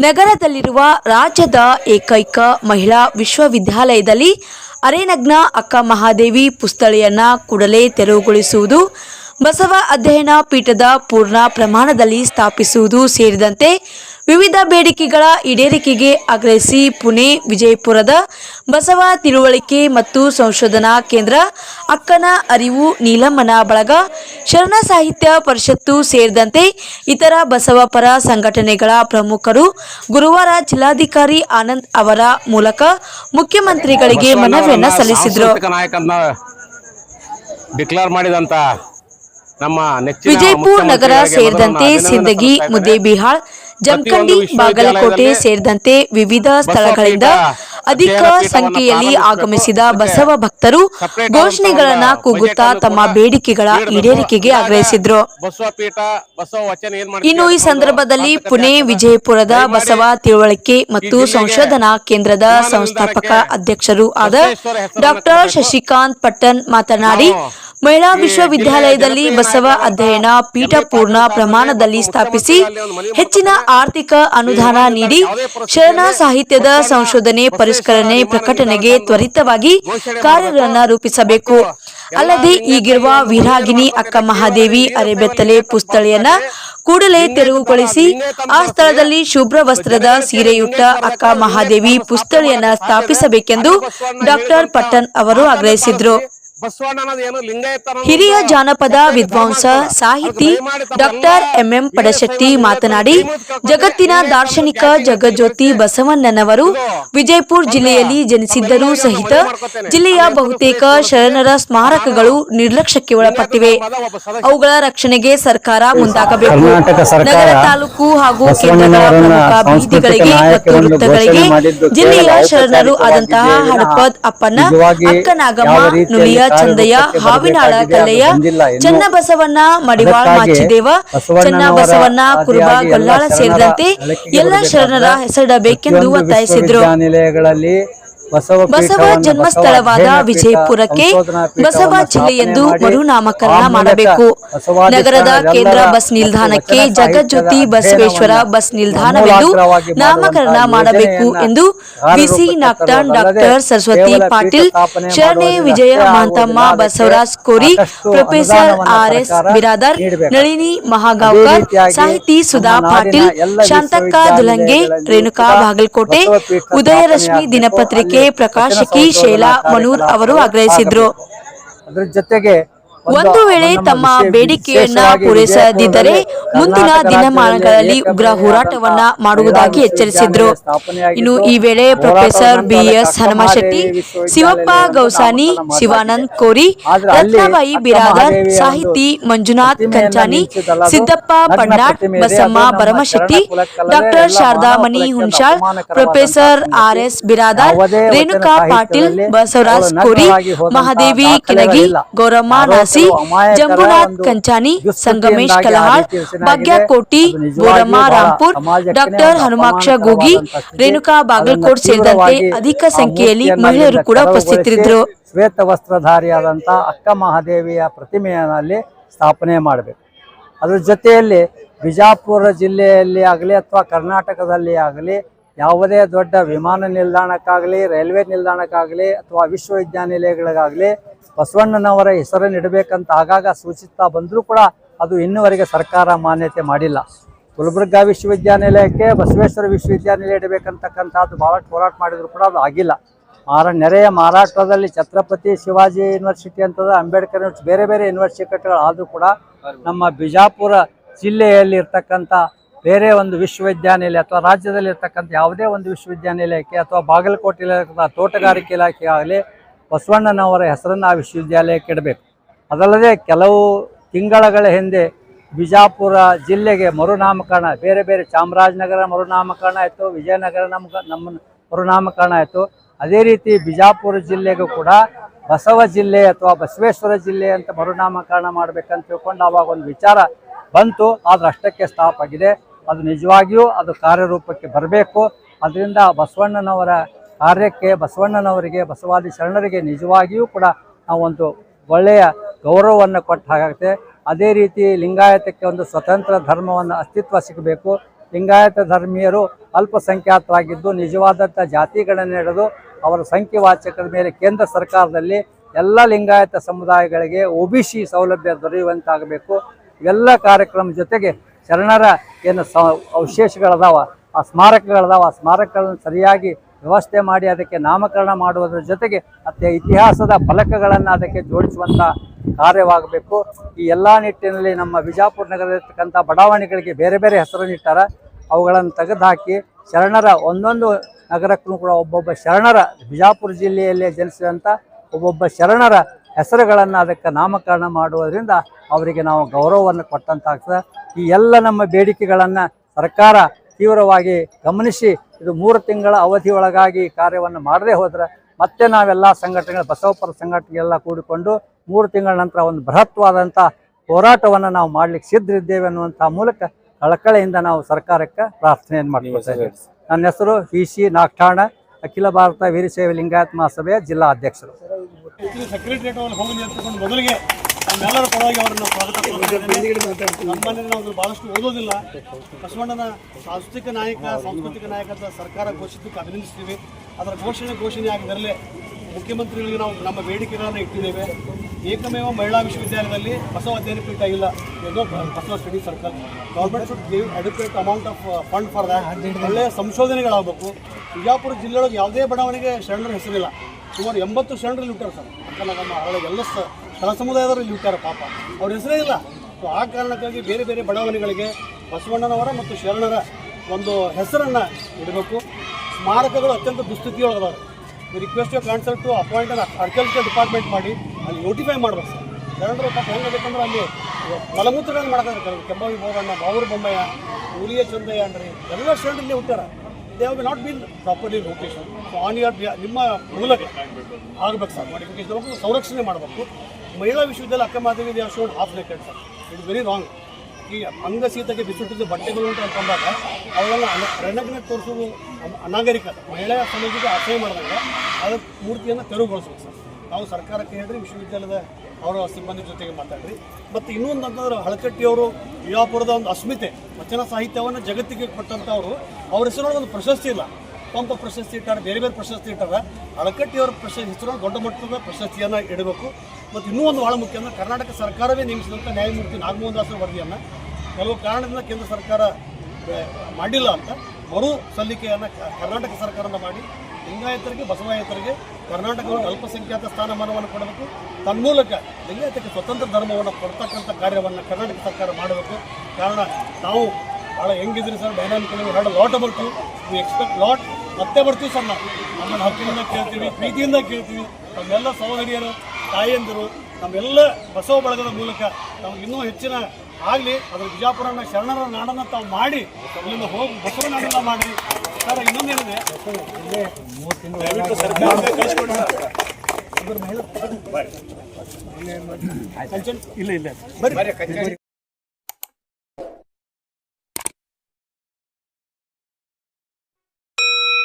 ನಗರದಲ್ಲಿರುವ ರಾಜ್ಯದ ಏಕೈಕ ಮಹಿಳಾ ವಿಶ್ವವಿದ್ಯಾಲಯದಲ್ಲಿ ಅರೆನಗ್ನ ಅಕ್ಕ ಮಹಾದೇವಿ ಪುಸ್ತಳಿಯನ್ನ ಕೂಡಲೇ ತೆರವುಗೊಳಿಸುವುದು ಬಸವ ಅಧ್ಯಯನ ಪೀಠದ ಪೂರ್ಣ ಪ್ರಮಾಣದಲ್ಲಿ ಸ್ಥಾಪಿಸುವುದು ಸೇರಿದಂತೆ ವಿವಿಧ ಬೇಡಿಕೆಗಳ ಈಡೇರಿಕೆಗೆ ಆಗ್ರಹಿಸಿ ಪುಣೆ ವಿಜಯಪುರದ ಬಸವ ತಿಳುವಳಿಕೆ ಮತ್ತು ಸಂಶೋಧನಾ ಕೇಂದ್ರ ಅಕ್ಕನ ಅರಿವು ನೀಲಮ್ಮನ ಬಳಗ ಶರಣ ಸಾಹಿತ್ಯ ಪರಿಷತ್ತು ಸೇರಿದಂತೆ ಇತರ ಬಸವ ಪರ ಸಂಘಟನೆಗಳ ಪ್ರಮುಖರು ಗುರುವಾರ ಜಿಲ್ಲಾಧಿಕಾರಿ ಆನಂದ್ ಅವರ ಮೂಲಕ ಮುಖ್ಯಮಂತ್ರಿಗಳಿಗೆ ಮನವಿಯನ್ನ ಸಲ್ಲಿಸಿದರು. ಡಿಕ್ಲೇರ್ ಮಾಡಿದಂತ ನಮ್ಮ ವಿಜಯಪುರ ನಗರ ಸೇರಿದಂತೆ ಸಿಂದಗಿ ಮುದ್ದೇಬಿಹಾಳ್ ಜಮಖಂಡಿ ಬಾಗಲಕೋಟೆ ಸೇರಿದಂತೆ ವಿವಿಧ ಸ್ಥಳಗಳಿಂದ ಅಧಿಕ ಸಂಖ್ಯೆಯಲ್ಲಿ ಆಗಮಿಸಿದ ಬಸವ ಭಕ್ತರು ಘೋಷಣೆಗಳನ್ನು ಕೂಗುತ್ತಾ ತಮ್ಮ ಬೇಡಿಕೆಗಳ ಈಡೇರಿಕೆಗೆ ಆಗ್ರಹಿಸಿದ್ರು. ಇನ್ನು ಈ ಸಂದರ್ಭದಲ್ಲಿ ಪುಣೆ ವಿಜಯಪುರದ ಬಸವ ತಿಳುವಳಿಕೆ ಮತ್ತು ಸಂಶೋಧನಾ ಕೇಂದ್ರದ ಸಂಸ್ಥಾಪಕ ಅಧ್ಯಕ್ಷರು ಆದ ಡಾಕ್ಟರ್. ಶಶಿಕಾಂತ್ ಪಟ್ಟಣ್ ಮಾತನಾಡಿ ಮಹಿಳಾ ವಿಶ್ವವಿದ್ಯಾಲಯದಲ್ಲಿ ಬಸವ ಅಧ್ಯಯನ ಪೀಠಪೂರ್ಣ ಪೀಠ ಪೂರ್ಣ ಪ್ರಮಾಣದಲ್ಲಿ ಸ್ಥಾಪಿಸಿ ಹೆಚ್ಚಿನ ಆರ್ಥಿಕ ಅನುದಾನ ನೀಡಿ ಶರಣ ಸಾಹಿತ್ಯದ ಸಂಶೋಧನೆ ಪರಿಷ್ಕರಣೆ ಪ್ರಕಟಣೆಗೆ ತ್ವರಿತವಾಗಿ ಕಾರ್ಯಗಳನ್ನು ರೂಪಿಸಬೇಕು. ಅಲ್ಲದೆ ಈಗಿರುವ ವಿರಾಗಿನಿ ಅಕ್ಕ ಮಹಾದೇವಿ ಅರೆಬೆತ್ತಲೆ ಪುಸ್ತಳಿಯನ್ನ ಕೂಡಲೇ ತೆರವುಗೊಳಿಸಿ ಆ ಸ್ಥಳದಲ್ಲಿ ಶುಭ್ರ ವಸ್ತ್ರದ ಸೀರೆಯುಟ್ಟ ಅಕ್ಕ ಮಹಾದೇವಿ ಪುಸ್ತಳಿಯನ್ನ ಸ್ಥಾಪಿಸಬೇಕೆಂದು ಡಾಕ್ಟರ್ ಪಟ್ಟನ್ ಪಟ್ಟಣ್ ಅವರು ಆಗ್ರಹಿಸಿದ್ರು. ಹಿರಿಯ ಜಾನಪದ ವಿದ್ವಾಂಸ ಸಾಹಿತಿ ಡಾಕ್ಟರ್ ಎಂಎಂ ಪಡಶೆಟ್ಟಿ ಮಾತನಾಡಿ ಜಗತ್ತಿನ ದಾರ್ಶನಿಕ ಜಗಜ್ಯೋತಿ ಬಸವಣ್ಣನವರು ವಿಜಯಪುರ ಜಿಲ್ಲೆಯಲ್ಲಿ ಜನಿಸಿದ್ದರೂ ಸಹಿತ. ಜಿಲ್ಲೆಯ ಬಹುತೇಕ ಶರಣರ ಸ್ಮಾರಕಗಳು ನಿರ್ಲಕ್ಷ್ಯಕ್ಕೆ ಒಳಪಟ್ಟಿವೆ. ಅವುಗಳ ರಕ್ಷಣೆಗೆ ಸರ್ಕಾರ ಮುಂದಾಗಬೇಕು. ಕರ್ನಾಟಕ ಸರ್ಕಾರ ನಗರ ತಾಲೂಕು ಹಾಗೂ ಕೇಂದ್ರಗಳ ಪ್ರಮುಖ ಬೀದಿಗಳಿಗೆ ಮತ್ತು ವೃತ್ತಗಳಿಗೆ ಜಿಲ್ಲೆಯ ಶರಣರು ಆದಂತಹ ಹಡಪದ್ ಅಪ್ಪನ ಅಕ್ಕನಾಗಮ್ಮ ನುಲಿಯ ಚಂದಯ್ಯ ಹಾವಿನಾಳ ಕಲ್ಲಯ್ಯ ಕಲ್ಲೆಯ ಚನ್ನಬಸವಣ್ಣ ಮಡಿವಾಳ ಮಾಚಿದೇವ ಚನ್ನಬಸವಣ್ಣ ಕುರುಬ ಗೊಲ್ಲಾಳ ಸೇರಿದಂತೆ ಎಲ್ಲ ಶರಣರ ಹೆಸರಿಡಬೇಕೆಂದು ಒತ್ತಾಯಿಸಿದ್ರು. ಬಸವ ಜನ್ಮಸ್ಥಳವಾದ ಜನ್ಮ ಸ್ಥಳವಾದ ವಿಜಯಪುರಕ್ಕೆ ಬಸವ ಸ್ಥಾಪನೆ ಜಿಲ್ಲೆ ಎಂದು ಮಾಡಿ ಮರುನಾಮಕರಣ ಮಾಡಬೇಕು. ನಗರದ ಕೇಂದ್ರ ಬಸ್ ನಿಲ್ದಾಣಕ್ಕೆ ಜಗಜ್ಯೋತಿ ಬಸವೇಶ್ವರ ಬಸ್ ನಿಲ್ದಾಣವೆಂದು ನಾಮಕರಣ ಮಾಡಬೇಕು ಎಂದು ಬಿಸಿ ನಾಕ್ಟಾನ್ doctor Saraswati Patil ಶರಣೆ Vijaya Mantamma Mahantamma Basavaraj Kori professor R S Biradar. Nalini Mahagaonkar ಸಾಹಿತಿ ಸುಧಾ ಪಾಟೀಲ್ ಶಾಂತಕ್ಕ ದುಲಂಗೆ ರೇಣುಕಾ ಬಾಗಲಕೋಟೆ ಉದಯರಶ್ಮಿ ದಿನಪತ್ರಿಕೆ ಪ್ರಕಾಶಕಿ ಶೈಲಾ ಮನೂರ್ ಅವರು ಆಗ್ರಹಿಸಿದ್ರು. ಅದ್ರ ಜೊತೆಗೆ ಒಂದು ವೇಳೆ ತಮ್ಮ ಬೇಡಿಕೆಯನ್ನ ಪೂರೈಸದಿದ್ದರೆ ಮುಂದಿನ ದಿನಮಾನಗಳಲ್ಲಿ ಉಗ್ರ ಹೋರಾಟವನ್ನ ಮಾಡುವುದಾಗಿ ಎಚ್ಚರಿಸಿದ್ರು ಇನ್ನು ಈ ವೇಳೆ professor B S Hanumashetti Shivappa Gousani Shivanand. Kori Ratnabai Biradar ಸಾಹಿತಿ Manjunath Kanchani Siddappa Pandat Basamma Bharamashetti doctor Sharada Mani Hunashal Hunshal professor R S Biradar Renuka Patil Basavaraj Kori Mahadevi. Kinagi Gowramma NASI ಅಮಾಯಕರ Jambunath Kanchani, Sangamesh Kalahal ರೀತಿ ಭಾಗ್ಯ ಕೋಟಿ ಅದು ನಿಜವಾಗಿಯೂ Boramma Rampur doctor Hanumaksha Gogi, Renuka Bagalkot ಸೇರಿದಂತೆ ಅಧಿಕ ಸಂಖ್ಯೆಯಲ್ಲಿ ಮಹಿಳೆಯರು ಕೂಡ ಉಪಸ್ಥಿತರಿದ್ದರು. ಶ್ವೇತ ವಸ್ತ್ರಧಾರಿಯಾದಂಥ ಅಕ್ಕ ಮಹಾದೇವಿಯ ಪ್ರತಿಮೆಯಲ್ಲಿ ಸ್ಥಾಪನೆ ಮಾಡಬೇಕು. ಅದರ ಜೊತೆಯಲ್ಲಿ ಬಿಜಾಪುರ ಜಿಲ್ಲೆಯಲ್ಲಿ ಆಗಲಿ ಅಥವಾ ಕರ್ನಾಟಕದಲ್ಲಿ ಆಗಲಿ ಯಾವುದೇ ದೊಡ್ಡ ವಿಮಾನ ನಿಲ್ದಾಣಕ್ಕಾಗಲಿ, ರೈಲ್ವೆ ನಿಲ್ದಾಣಕ್ಕಾಗಲಿ ಅಥವಾ ವಿಶ್ವವಿದ್ಯಾನಿಲಯಗಳಿಗಾಗಲಿ ಬಸವಣ್ಣನವರ ಹೆಸರನ್ನು ಇಡಬೇಕಂತ ಆಗಾಗ ಸೂಚಿಸ್ತಾ ಬಂದರೂ ಕೂಡ ಅದು ಇನ್ನುವರೆಗೆ ಸರ್ಕಾರ ಮಾನ್ಯತೆ ಮಾಡಿಲ್ಲ. ಗುಲ್ಬರ್ಗಾ ವಿಶ್ವವಿದ್ಯಾನಿಲಯಕ್ಕೆ ಬಸವೇಶ್ವರ ವಿಶ್ವವಿದ್ಯಾನಿಲಯ ಇಡಬೇಕಂತಕ್ಕಂಥದ್ದು ಭಾಳ ಹೋರಾಟ ಮಾಡಿದ್ರು ಕೂಡ ಅದು ಆಗಿಲ್ಲ. ಮಾರ ನೆರೆಯ ಮಹಾರಾಷ್ಟ್ರದಲ್ಲಿ ಛತ್ರಪತಿ ಶಿವಾಜಿ ಯೂನಿವರ್ಸಿಟಿ ಅಂತದ ಅಂಬೇಡ್ಕರ್ ಯೂನಿವರ್ಸಿಟಿ, ಬೇರೆ ಬೇರೆ ಯೂನಿವರ್ಸಿಟಿಗಳು ಆದರೂ ಕೂಡ ನಮ್ಮ ಬಿಜಾಪುರ ಜಿಲ್ಲೆಯಲ್ಲಿ ಇರ್ತಕ್ಕಂಥ ಬೇರೆ ಒಂದು ವಿಶ್ವವಿದ್ಯಾನಿಲಯ ಅಥವಾ ರಾಜ್ಯದಲ್ಲಿ ಇರ್ತಕ್ಕಂಥ ಯಾವುದೇ ಒಂದು ವಿಶ್ವವಿದ್ಯಾನಿಲಯಕ್ಕೆ ಅಥವಾ ಬಾಗಲಕೋಟೆ ಇಲಾಖೆ ತೋಟಗಾರಿಕೆ ಇಲಾಖೆ ಆಗಲಿ ಬಸವಣ್ಣನವರ ಹೆಸರನ್ನು ಆ ವಿಶ್ವವಿದ್ಯಾಲಯಕ್ಕೆ ಇಡಬೇಕು. ಅದಲ್ಲದೆ ಕೆಲವು ತಿಂಗಳಗಳ ಹಿಂದೆ ಬಿಜಾಪುರ ಜಿಲ್ಲೆಗೆ ಮರುನಾಮಕರಣ, ಬೇರೆ ಬೇರೆ ಚಾಮರಾಜನಗರ ಮರುನಾಮಕರಣ ಆಯಿತು, ವಿಜಯನಗರ ನಮ್ಮ ನಮ್ಮ ಮರುನಾಮಕರಣ ಆಯಿತು. ಅದೇ ರೀತಿ ಬಿಜಾಪುರ ಜಿಲ್ಲೆಗೂ ಕೂಡ ಬಸವ ಜಿಲ್ಲೆ ಅಥವಾ ಬಸವೇಶ್ವರ ಜಿಲ್ಲೆ ಅಂತ ಮರುನಾಮಕರಣ ಮಾಡಬೇಕಂತ ತಿಳ್ಕೊಂಡು ಆವಾಗ ಒಂದು ವಿಚಾರ ಬಂತು. ಆದ್ರೆ ಅಷ್ಟಕ್ಕೆ ಸ್ಟಾಪ್ ಆಗಿದೆ. ಅದು ನಿಜವಾಗಿಯೂ ಅದು ಕಾರ್ಯರೂಪಕ್ಕೆ ಬರಬೇಕು. ಅದರಿಂದ ಬಸವಣ್ಣನವರ ಕಾರ್ಯಕ್ಕೆ ಬಸವಣ್ಣನವರಿಗೆ, ಬಸವಾದಿ ಶರಣರಿಗೆ ನಿಜವಾಗಿಯೂ ಕೂಡ ಒಂದು ಒಳ್ಳೆಯ ಗೌರವವನ್ನು ಕೊಟ್ಟ ಹಾಗಾಗುತ್ತೆ ಅದೇ ರೀತಿ ಲಿಂಗಾಯತಕ್ಕೆ ಒಂದು ಸ್ವತಂತ್ರ ಧರ್ಮವನ್ನು ಅಸ್ತಿತ್ವ ಸಿಗಬೇಕು. ಲಿಂಗಾಯತ ಧರ್ಮೀಯರು ಅಲ್ಪಸಂಖ್ಯಾತರಾಗಿದ್ದು ನಿಜವಾದಂಥ ಜಾತಿಗಳನ್ನು ಹಿಡಿದು ಅವರ ಸಂಖ್ಯೆ ವಾಚಕದ ಮೇಲೆ ಕೇಂದ್ರ ಸರ್ಕಾರದಲ್ಲಿ ಎಲ್ಲ ಲಿಂಗಾಯತ ಸಮುದಾಯಗಳಿಗೆ ಒ ಬಿ ಸಿ ಸೌಲಭ್ಯ ದೊರೆಯುವಂತಾಗಬೇಕು. ಇವೆಲ್ಲ ಕಾರ್ಯಕ್ರಮ ಜೊತೆಗೆ ಶರಣರ ಏನು ಸ ಅವಶೇಷಗಳದಾವ, ಆ ಸ್ಮಾರಕಗಳದಾವ, ಆ ಸ್ಮಾರಕಗಳನ್ನು ಸರಿಯಾಗಿ ವ್ಯವಸ್ಥೆ ಮಾಡಿ ಅದಕ್ಕೆ ನಾಮಕರಣ ಮಾಡುವುದರ ಜೊತೆಗೆ ಮತ್ತೆ ಇತಿಹಾಸದ ಫಲಕಗಳನ್ನು ಅದಕ್ಕೆ ಜೋಡಿಸುವಂಥ ಕಾರ್ಯವಾಗಬೇಕು. ಈ ಎಲ್ಲ ನಿಟ್ಟಿನಲ್ಲಿ ನಮ್ಮ ಬಿಜಾಪುರ ನಗರದಲ್ಲಿರ್ತಕ್ಕಂಥ ಬಡಾವಣೆಗಳಿಗೆ ಬೇರೆ ಬೇರೆ ಹೆಸರನ್ನಿಟ್ಟಾರ ಅವುಗಳನ್ನು ತೆಗೆದುಹಾಕಿ ಶರಣರ ಒಂದೊಂದು ನಗರಕ್ಕೂ ಕೂಡ ಒಬ್ಬೊಬ್ಬ ಶರಣರ ಬಿಜಾಪುರ ಜಿಲ್ಲೆಯಲ್ಲೇ ಜನಿಸಿದಂಥ ಒಬ್ಬೊಬ್ಬ ಶರಣರ ಹೆಸರುಗಳನ್ನು ಅದಕ್ಕೆ ನಾಮಕರಣ ಮಾಡುವುದರಿಂದ ಅವರಿಗೆ ನಾವು ಗೌರವವನ್ನು ಕೊಟ್ಟಂತಾಗ್ತದೆ. ಈ ಎಲ್ಲ ನಮ್ಮ ಬೇಡಿಕೆಗಳನ್ನು ಸರ್ಕಾರ ತೀವ್ರವಾಗಿ ಗಮನಿಸಿ ಇದು ಮೂರು ತಿಂಗಳ ಅವಧಿ ಒಳಗಾಗಿ ಕಾರ್ಯವನ್ನು ಮಾಡದೇ ಹೋದರೆ ಮತ್ತೆ ನಾವೆಲ್ಲ ಸಂಘಟನೆಗಳು ಬಸವಪರ ಸಂಘಟನೆಗಳೆಲ್ಲ ಕೂಡಿಕೊಂಡು ಮೂರು ತಿಂಗಳ ನಂತರ ಒಂದು ಬೃಹತ್ವಾದಂಥ ಹೋರಾಟವನ್ನು ನಾವು ಮಾಡ್ಲಿಕ್ಕೆ ಸಿದ್ಧರಿದ್ದೇವೆ ಅನ್ನುವಂಥ ಮೂಲಕ ಕಳಕಳೆಯಿಂದ ನಾವು ಸರ್ಕಾರಕ್ಕೆ ಪ್ರಾರ್ಥನೆಯನ್ನು ಮಾಡ್ಕೊಳ್ತಾ ಇದ್ದೇವೆ. ನನ್ನ ಹೆಸರು ವಿ ಸಿ ನಾಗಠಾಣ ಅಖಿಲ ಭಾರತ ವೀರಶೈವ ಲಿಂಗಾಯತ್ ಮಹಾಸಭೆಯ ಜಿಲ್ಲಾ ಅಧ್ಯಕ್ಷರು. ನಮ್ಮೆಲ್ಲರ ಪರವಾಗಿ ಅವರನ್ನು ಸ್ವಾಗತ ನಮ್ಮನೇಲಿ ನಮ್ಮಲ್ಲಿ ನಾವು ಭಾಳಷ್ಟು ಓದೋದಿಲ್ಲ ಬಸವಣ್ಣನ ಸಾಂಸ್ಕೃತಿಕ ನಾಯಕ ಸಾಂಸ್ಕೃತಿಕ ನಾಯಕ ಅಂತ ಸರ್ಕಾರ ಘೋಷಿಸಕ್ಕೆ ಅಭಿನಂದಿಸ್ತೀವಿ. ಅದರ ಘೋಷಣೆ ಘೋಷಣೆ ಆಗಿದ್ದರಲ್ಲೇ ಮುಖ್ಯಮಂತ್ರಿಗಳಿಗೆ ನಾವು ನಮ್ಮ ಬೇಡಿಕೆಗಳನ್ನು ಇಟ್ಟಿದ್ದೇವೆ. ಏಕಮೇವ ಮಹಿಳಾ ವಿಶ್ವವಿದ್ಯಾಲಯದಲ್ಲಿ ಬಸವ ಅಧ್ಯಯನ ಪೀಠ ಇಲ್ಲ. ಏನೋ Basava study circle. Government should give adequate amount of fund for that ಒಳ್ಳೆಯ ಸಂಶೋಧನೆಗಳಾಗಬೇಕು. ಬಿಜಾಪುರ ಜಿಲ್ಲೆಯೊಳಗೆ ಯಾವುದೇ ಬಡಾವಣೆಗೆ ಶರಣರ ಹೆಸರಿಲ್ಲ. ಸುಮಾರು ಎಂಬತ್ತು ಶರಣರು ಇಲ್ಲಿ ಸರ್. ಅಂತ ನಮ್ಮ ಎಲ್ಲ ಸ್ಥಳ ಸಮುದಾಯದವರು ಇಲ್ಲಿ ಹುಟ್ಟಾರ ಪಾಪ. ಅವ್ರ ಹೆಸರೇ ಇಲ್ಲ. ಸೊ ಆ ಕಾರಣಕ್ಕಾಗಿ ಬೇರೆ ಬೇರೆ ಬಡಾವಣೆಗಳಿಗೆ ಬಸವಣ್ಣನವರ ಮತ್ತು ಶರಣರ ಒಂದು ಹೆಸರನ್ನು ಇಡಬೇಕು. ಸ್ಮಾರಕಗಳು ಅತ್ಯಂತ ದುಸ್ಥಿತಿಯೊಳಗದವರು. Request consult to appoint archaeological department ಮಾಡಿ ಅಲ್ಲಿ ನೋಟಿಫೈ ಮಾಡ್ಬೇಕು ಸರ್. ಶರಣರು ಪಾಪ ಹೆಂಗಬೇಕಂದ್ರೆ ಅಲ್ಲಿ ಮಲಮೂತ್ರಗಳನ್ನು ಮಾಡ್ತಾರೆ ಕೆಲವರು ಕೆಂಬಾವಿ, ಬೋರಣ್ಣ, ಬಾವೂರು ಬೊಮ್ಮಯ್ಯ ಊರಿಯ ಚಂದಯ್ಯ ಅಂದ್ರೆ ಎಲ್ಲ ಶರಣರಲ್ಲಿ ಹುಟ್ಟಾರ they have not been properly location so on your ನಿಮ್ಮ ಮೂಲಕ ಆಗಬೇಕು ಸರ್. ಆಗಬೇಕು ಸಂರಕ್ಷಣೆ ಮಾಡಬೇಕು. ಮಹಿಳಾ ವಿಶ್ವವಿದ್ಯಾಲಯ ಅಕ್ಕ Madhavi they showed half sir it very wrong ಈ ಅಂಗಸೀತಕ್ಕೆ ಬಿಸಿಟ್ಟಿದ್ದ ಬಟ್ಟೆಗಳು ಅಂತ ಅಂತಂದಾಗ ಅವೆಲ್ಲ ರಣಗ್ನೆ ತೋರಿಸೋದು ಅನಾಗರಿಕ ಮಹಿಳಾ ಸಮಾಜಕ್ಕೆ ಅಸಹ್ಯ ಮಾಡಿದಾಗ ಅದಕ್ಕೆ ಮೂರ್ತಿಯನ್ನು ತೆರವುಗೊಳಿಸ್ಬೇಕು ಸರ್ ನಾವು ಸರ್ಕಾರಕ್ಕೆ ಹೇಳಿದ್ರೆ ವಿಶ್ವವಿದ್ಯಾಲಯದ ಅವರ ಸಿಬ್ಬಂದಿ ಜೊತೆಗೆ ಮಾತಾಡ್ರಿ. ಮತ್ತು ಇನ್ನೊಂದು ಅಂತಂದ್ರೆ ಹಳಕಟ್ಟಿಯವರು ವಿಜಾಪುರದ ಒಂದು ಅಸ್ಮಿತೆ, ವಚನ ಸಾಹಿತ್ಯವನ್ನು ಜಗತ್ತಿಗೆ ಕೊಟ್ಟಂಥವ್ರು, ಅವ್ರ ಹೆಸರೊಳಗೆ ಒಂದು ಪ್ರಶಸ್ತಿ ಇಲ್ಲ. ಪಂಪ ಪ್ರಶಸ್ತಿ ಇಟ್ಟಾರೆ, ಬೇರೆ ಬೇರೆ ಪ್ರಶಸ್ತಿ ಇಟ್ಟಾರೆ. ಅಳಕಟ್ಟಿಯವರ ಪ್ರಶಸ್ತಿ, ಹೆಸರು ದೊಡ್ಡ ಮಟ್ಟದ ಪ್ರಶಸ್ತಿಯನ್ನು ಇಡಬೇಕು. ಮತ್ತು ಇನ್ನೂ ಒಂದು ಭಾಳ ಮುಖ್ಯ ಅಂದರೆ ಕರ್ನಾಟಕ ಸರ್ಕಾರವೇ ನೇಮಿಸಿದಂಥ ನ್ಯಾಯಮೂರ್ತಿ ನಾಗಮೋಹನ್ ದಾಸರ ವರದಿಯನ್ನು. ಕೆಲವು ಕಾರಣದಿಂದ ಕೇಂದ್ರ ಸರ್ಕಾರ ಮಾಡಿಲ್ಲ ಅಂತ. ಮರು ಸಲ್ಲಿಕೆಯನ್ನು ಕರ್ನಾಟಕ ಸರ್ಕಾರನ ಮಾಡಿ, ಲಿಂಗಾಯತರಿಗೆ, ಬಸವಾಯತರಿಗೆ ಕರ್ನಾಟಕವನ್ನು ಅಲ್ಪಸಂಖ್ಯಾತ ಸ್ಥಾನಮಾನವನ್ನು ಕೊಡಬೇಕು. ತನ್ಮೂಲಕ ಲಿಂಗಾಯತಕ್ಕೆ ಸ್ವತಂತ್ರ ಧರ್ಮವನ್ನು ಕೊಡ್ತಕ್ಕಂಥ ಕಾರ್ಯವನ್ನು ಕರ್ನಾಟಕ ಸರ್ಕಾರ ಮಾಡಬೇಕು. ಕಾರಣ ನಾವು ಭಾಳ ಹೆಂಗಿದ್ರಿ ಸರ್ ಡೈನಾಮಿಕ್ ಎರಡು lot about we expect lot ಮತ್ತೆ ಬರ್ತೀವಿ ಸರ್ ನಾವು. ನಮ್ಮನ್ನು ಹಕ್ಕಿನಿಂದ ಕೇಳ್ತೀವಿ ಪ್ರೀತಿಯಿಂದ ಕೇಳ್ತೀವಿ. ನಮ್ಮೆಲ್ಲ ಸಹೋದರಿಯರು ತಾಯಿಯಂದಿರು ನಮ್ಮೆಲ್ಲ ಬಸವ ಬಳಗದ ಮೂಲಕ ನಮ್ಗೆ ಇನ್ನೂ ಹೆಚ್ಚಿನ ಆಗಲಿ ಅದರ ಬಿಜಾಪುರನ ಶರಣರ ನಾಡನ್ನು ತಾವು ಮಾಡಿ ಇಲ್ಲಿಂದ ಹೋಗಿ ಬಸವ ನಾಡನ್ನ ಮಾಡಿ. ಸರ್ ಇನ್ನೊಂದೇನಿದೆ. ಇಲ್ಲ ಇಲ್ಲ.